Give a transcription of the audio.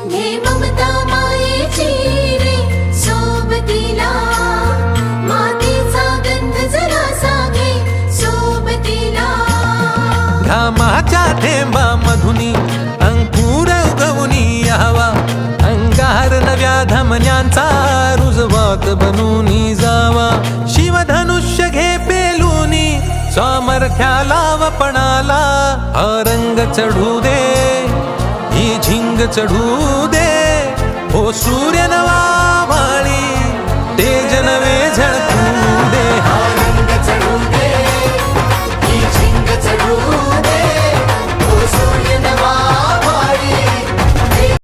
हे ममता मायेची रे सोबतीला. मातीचा गंध सोबतीला. घामाच्या थेंबा मधुनी अंकुर उगवनी यावा अंगार नव्या धमन्यांचा रुजवात बनूनी जावा. शिवधनुष्य घे पेलूनी सामर्थ्याला वपणाला हा रंग चढू दे. रंग चढू दे. हो सूर्य नवा